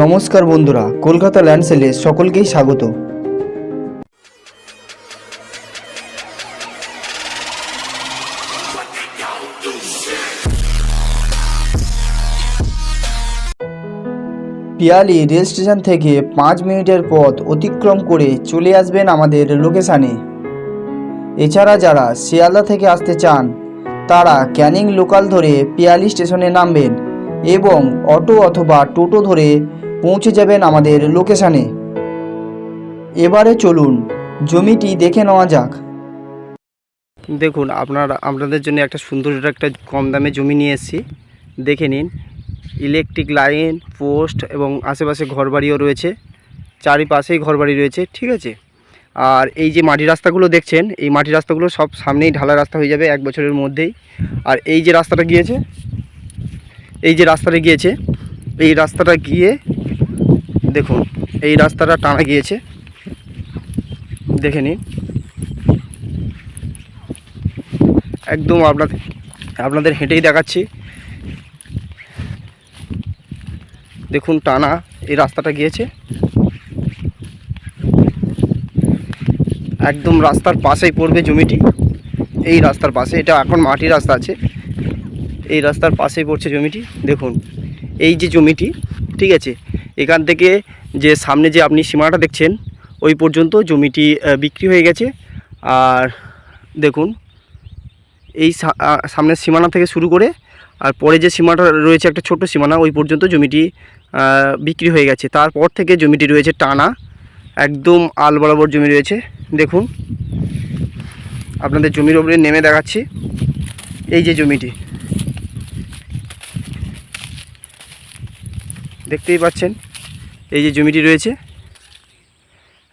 নমস্কার বন্ধুরা, কলকাতা ল্যান্ড সেলে সকলকেই স্বাগত। পিয়ালি রেল স্টেশন থেকে পাঁচ মিনিটের পথ অতিক্রম করে চলে আসবেন আমাদের লোকেশানে। এছাড়া যারা শিয়ালদা থেকে আসতে চান, তারা ক্যানিং লোকাল ধরে পিয়ালি স্টেশনে নামবেন এবং অটো অথবা টোটো ধরে পৌঁছে যাবেন আমাদের লোকেশানে। এবারে চলুন, জমিটি দেখে নেওয়া যাক। দেখুন, আপনার, আপনাদের জন্য একটা সুন্দর একটা কম দামে জমি নিয়ে এসেছি। দেখে নিন ইলেকট্রিক লাইন পোস্ট এবং আশেপাশে ঘরবাড়িও রয়েছে। চারিপাশেই ঘরবাড়ি রয়েছে, ঠিক আছে? আর এই যে মাটি রাস্তাগুলো দেখছেন, এই মাটি রাস্তাগুলো সব সামনেই ঢালা রাস্তা হয়ে যাবে এক বছরের মধ্যেই। আর এই যে রাস্তাটা গিয়েছে, এই যে রাস্তাটা গিয়েছে, এই রাস্তাটা গিয়ে দেখুন, এই রাস্তাটা টানা গিয়েছে। দেখে নিন। একদম আপনাদের আপনাদের হেঁটেই দেখাচ্ছি। দেখুন, টানা এই রাস্তাটা গিয়েছে। একদম রাস্তার পাশেই পড়বে জমিটি। এই রাস্তার পাশে, এটা এখন মাটি রাস্তা আছে। এই রাস্তার পাশেই পড়ছে জমিটি। দেখুন, এই যে জমিটি, ঠিক আছে এখান থেকে যে সামনে যে আপনি সীমানাটা দেখছেন, ওই পর্যন্ত জমিটি বিক্রি হয়ে গেছে। আর দেখুন, এই সামনের সীমানা থেকে শুরু করে, আর পরে যে সীমাটা রয়েছে একটা ছোট্ট সীমানা, ওই পর্যন্ত জমিটি বিক্রি হয়ে গেছে। তারপর থেকে জমিটি রয়েছে টানা, একদম আল বরাবর জমি রয়েছে। দেখুন, আপনাদের জমির ওপরে নেমে দেখাচ্ছি। এই যে জমিটি দেখতেই পাচ্ছেন। এই যে জমিটি রয়েছে,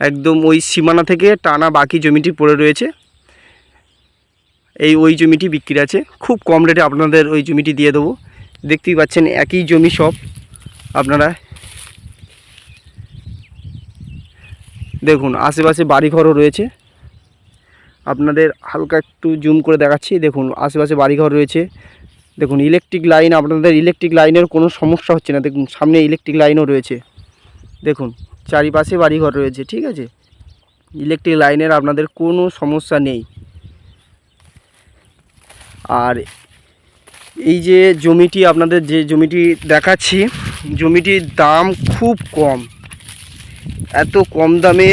একদম ওই সীমানা থেকে টানা বাকি জমিটি পড়ে রয়েছে। এই ওই জমিটি বিক্রি আছে। খুব কম রেটে আপনাদের ওই জমিটি দিয়ে দেবো। দেখতেই পাচ্ছেন, একই জমি সব আপনারা। দেখুন, আশেপাশে বাড়িঘরও রয়েছে। আপনাদের হালকা একটু জুম করে দেখাচ্ছি। দেখুন, আশেপাশে বাড়িঘর রয়েছে। দেখুন ইলেকট্রিক লাইন আপনাদের ইলেকট্রিক লাইনের কোনো সমস্যা হচ্ছে না। দেখুন, সামনে ইলেকট্রিক লাইনও রয়েছে। দেখুন, চারিপাশে বাড়িঘর রয়েছে, ঠিক আছে? ইলেকট্রিক লাইনের আপনাদের কোনো সমস্যা নেই। আর এই যে জমিটি, আপনাদের যে জমিটি দেখাচ্ছি, জমিটির দাম খুব কম। এত কম দামে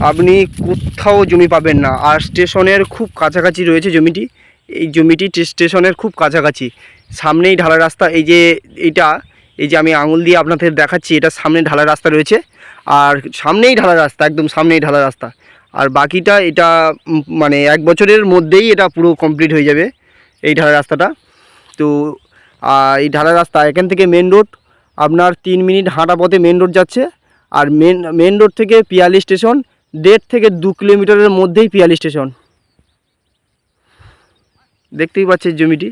আপনি কোথাও জমি পাবেন না। আর স্টেশনের খুব কাছাকাছি রয়েছে জমিটি। এই জমিটি স্টেশনের খুব কাছাকাছি। সামনেই ঢালা রাস্তা, এই যে এইটা এই যে আমি আঙুল দিয়ে আপনাদের দেখাচ্ছি, এটা সামনে ঢালা রাস্তা রয়েছে। আর সামনেই ঢালা রাস্তা, একদম সামনেই ঢালা রাস্তা। আর বাকিটা এটা মানে এক বছরের মধ্যেই এটা পুরো কমপ্লিট হয়ে যাবে, এই ঢালা রাস্তাটা। তো এই ঢালা রাস্তা, এখান থেকে মেন রোড, আপনার তিন মিনিট হাঁটা পথে মেন রোড যাচ্ছে। আর মেন মেন রোড থেকে পিয়ালি স্টেশন, দেড় থেকে দু কিলোমিটারের মধ্যেই পিয়ালি স্টেশন। দেখতেই পাচ্ছেন জমিটি।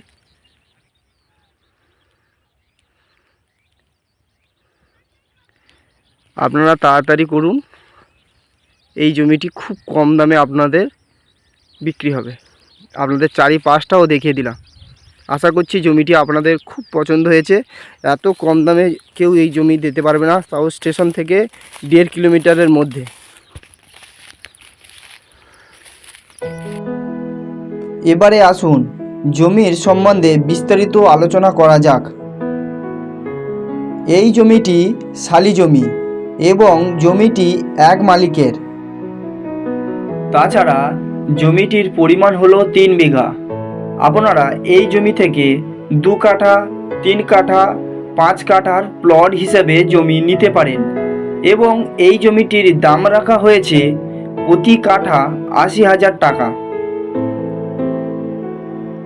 আপনারা তাড়াতাড়ি করুন, এই জমিটি খুব কম দামে আপনাদের বিক্রি হবে। আপনাদের চারিপাশটাও দেখিয়ে দিলাম। আশা করছি জমিটি আপনাদের খুব পছন্দ হয়েছে। এত কম দামে কেউ এই জমি দিতে পারবে না, তাও স্টেশন থেকে দেড় কিলোমিটারের মধ্যে। এবারে আসুন, জমির সম্বন্ধে বিস্তারিত আলোচনা করা যাক। এই জমিটি শালি জমি এবং জমিটি এক মালিকের। তাছাড়া জমিটির পরিমাণ হলো তিন বিঘা। আপনারা এই জমি থেকে দু কাঠা, তিন কাঠা, পাঁচ কাঠার প্লট হিসেবে জমি নিতে পারেন এবং এই জমিটির দাম রাখা হয়েছে প্রতি কাঠা আশি হাজার টাকা।